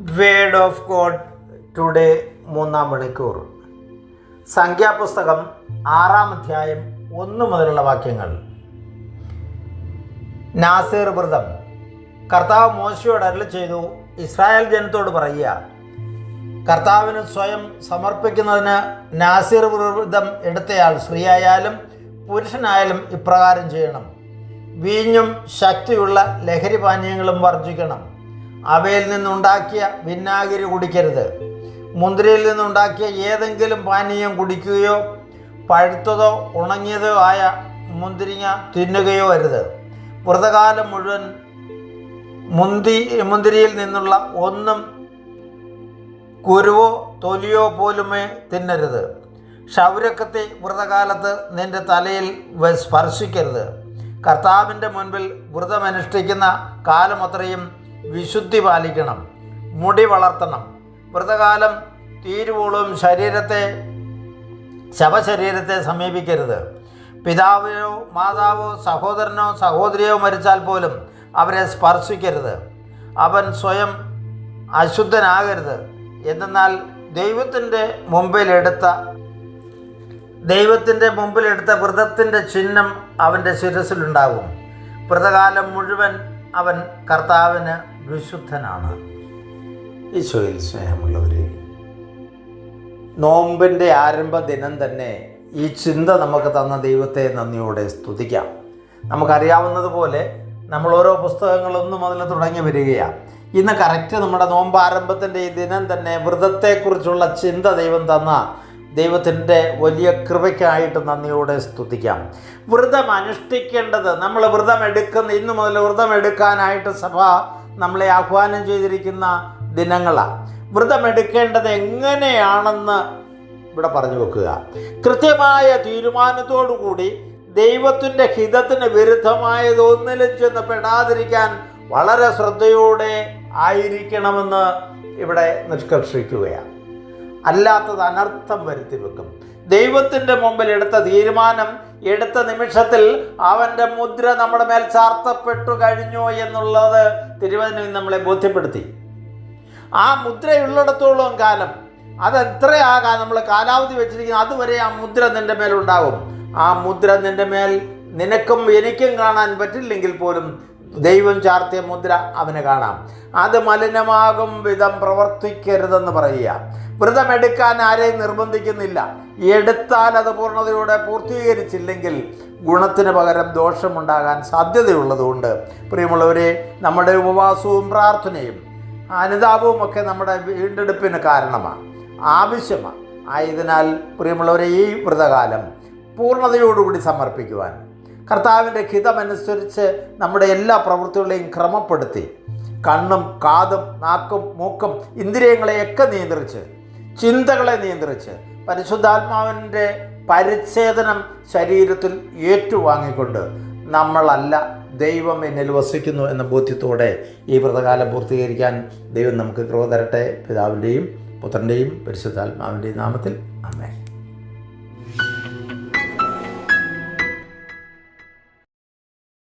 Word of God today മൂന്നാം മണിക്കൂർ. സംഖ്യാപുസ്തകം ആറാം അധ്യായം ഒന്ന് മുതലുള്ള വാക്യങ്ങൾ. നാസീർ വ്രതം. കർത്താവ് മോശയോട് അരളി ചെയ്തു ഇസ്രായേൽ ജനത്തോട് പറയുക കർത്താവിന് സ്വയം സമർപ്പിക്കുന്നതിന് നാസീർ വ്രതം എടുത്തയാൾ സ്ത്രീയായാലും പുരുഷനായാലും ഇപ്രകാരം ചെയ്യണം. വീഞ്ഞും ശക്തിയുള്ള ലഹരി പാനീയങ്ങളും വർജിക്കണം അവയിൽ നിന്നുണ്ടാക്കിയ വിന്നാഗിരി കുടിക്കരുത്. മുന്തിരിയിൽ നിന്നുണ്ടാക്കിയ ഏതെങ്കിലും പാനീയം കുടിക്കുകയോ പഴുത്തതോ ഉണങ്ങിയതോ ആയ മുന്തിരിങ്ങ തിന്നുകയോ അരുത്. വ്രതകാലം മുഴുവൻ മുന്തി മുന്തിരിയിൽ നിന്നുള്ള ഒന്നും കുരുവോ തൊലിയോ പോലുമേ തിന്നരുത്. ക്ഷൗരക്കത്തെ വ്രതകാലത്ത് നിന്റെ തലയിൽ സ്പർശിക്കരുത്. കർത്താവിന്റെ മുൻപിൽ വ്രതമനുഷ്ഠിക്കുന്ന കാലമത്രയും വിശുദ്ധി പാലിക്കണം മുടി വളർത്തണം. വ്രതകാലം തീരുവോളും ശരീരത്തെ ശവശരീരത്തെ സമീപിക്കരുത്. പിതാവിനോ മാതാവോ സഹോദരനോ സഹോദരിയോ മരിച്ചാൽ പോലും അവരെ സ്പർശിക്കരുത്. അവൻ സ്വയം അശുദ്ധനാകരുത്. എന്തെന്നാൽ ദൈവത്തിന്റെ മുമ്പിലെടുത്ത ദൈവത്തിന്റെ മുമ്പിലെടുത്ത വ്രതത്തിന്റെ ചിഹ്നം അവന്റെ ശിരസിലുണ്ടാകും. വ്രതകാലം മുഴുവൻ അവൻ കർത്താവിന് വിശുദ്ധനാണ്. ഈശോയിൽ സ്നേഹമുള്ളവരെ നോമ്പിന്റെ ആരംഭ ദിനം തന്നെ ഈ ചിന്ത നമുക്ക് തന്ന ദൈവത്തെ നന്ദിയോടെ സ്തുതിക്കാം. നമുക്കറിയാവുന്നതുപോലെ നമ്മൾ ഓരോ പുസ്തകങ്ങളൊന്നും അതിൽ തുടങ്ങി വരികയാണ്. ഇന്ന് കറക്റ്റ് നമ്മുടെ നോമ്പ് ആരംഭത്തിന്റെ ഈ ദിനം തന്നെ വ്രതത്തെക്കുറിച്ചുള്ള ചിന്ത ദൈവം തന്ന ദൈവത്തിന്റെ വലിയ കൃപയ്ക്കായിട്ട് നന്ദിയോടെ സ്തുതിക്കാം. വ്രതം അനുഷ്ഠിക്കേണ്ടത് നമ്മൾ വ്രതം എടുക്കുന്ന ഇന്നു മുതൽ വ്രതം എടുക്കാനായിട്ട് സഭ നമ്മളെ ആഹ്വാനം ചെയ്തിരിക്കുന്ന ദിനങ്ങളാണ്. വ്രതം എടുക്കേണ്ടത് എങ്ങനെയാണെന്ന് ഇവിടെ പറഞ്ഞു വെക്കുക. കൃത്യമായ തീരുമാനത്തോടു കൂടി ദൈവത്തിന്റെ ഹിതത്തിന് വിരുദ്ധമായതൊന്നിലും ചെന്ന് പെടാതിരിക്കാൻ വളരെ ശ്രദ്ധയോടെ ആയിരിക്കണമെന്ന് ഇവിടെ നിഷ്കർഷിക്കുകയാണ്. അല്ലാത്തത് അനർത്ഥം വരുത്തി വെക്കും. ദൈവത്തിന്റെ മുമ്പിൽ എടുത്ത തീരുമാനം എടുത്ത നിമിഷത്തിൽ അവന്റെ മുദ്ര നമ്മുടെ മേൽ ചാർത്തപ്പെട്ടു കഴിഞ്ഞു എന്നുള്ളത് തിരുവചനം നമ്മളെ ബോധ്യപ്പെടുത്തി. ആ മുദ്രയുള്ളിടത്തോളം കാലം അത് എത്രയാകാൻ നമ്മൾ കാലാവധി വെച്ചിരിക്കുന്നത് അതുവരെ ആ മുദ്ര നിന്റെ മേലുണ്ടാവും. ആ മുദ്ര നിന്റെ മേൽ നിനക്കും എനിക്കും കാണാൻ പറ്റില്ലെങ്കിൽ പോലും ദൈവം ചാർത്തിയ മുദ്ര അവന് കാണാം. അത് മലിനമാകും വിധം പ്രവർത്തിക്കരുതെന്ന് പറയുക. വ്രതമെടുക്കാൻ ആരെയും നിർബന്ധിക്കുന്നില്ല. എടുത്താൽ അത് പൂർണതയോടെ പൂർത്തീകരിച്ചില്ലെങ്കിൽ ഗുണത്തിന് പകരം ദോഷമുണ്ടാകാൻ സാധ്യതയുള്ളതുകൊണ്ട്. പ്രിയമുള്ളവരെ നമ്മുടെ ഉപവാസവും പ്രാർത്ഥനയും അനുതാപവും ഒക്കെ നമ്മുടെ വീണ്ടെടുപ്പിന് കാരണമാണ് ആവശ്യമാണ്. ആയതിനാൽ പ്രിയമുള്ളവരെ ഈ വ്രതകാലം പൂർണതയോടുകൂടി സമർപ്പിക്കുവാൻ കർത്താവിന്റെ ഹിതമനുസരിച്ച് നമ്മുടെ എല്ലാ പ്രവൃത്തികളെയും ക്രമപ്പെടുത്തി. കണ്ണും കാതും നാക്കും മൂക്കും ഇന്ദ്രിയങ്ങളെയൊക്കെ നിയന്ത്രിച്ച് ചിന്തകളെ നിയന്ത്രിച്ച് പരിശുദ്ധാത്മാവിന്റെ പരിച്ഛേദനം ശരീരത്തിൽ ഏറ്റുവാങ്ങിക്കൊണ്ട് നമ്മളല്ല ദൈവം എന്നിൽ വസിക്കുന്നു എന്ന ബോധ്യത്തോടെ ഈ വ്രതകാലം പൂർത്തീകരിക്കാൻ ദൈവം നമുക്ക് കൃപ തരട്ടെ. പിതാവിന്റെയും പുത്രന്റെയും പരിശുദ്ധാത്മാവിന്റെയും നാമത്തിൽ. അമ്മേ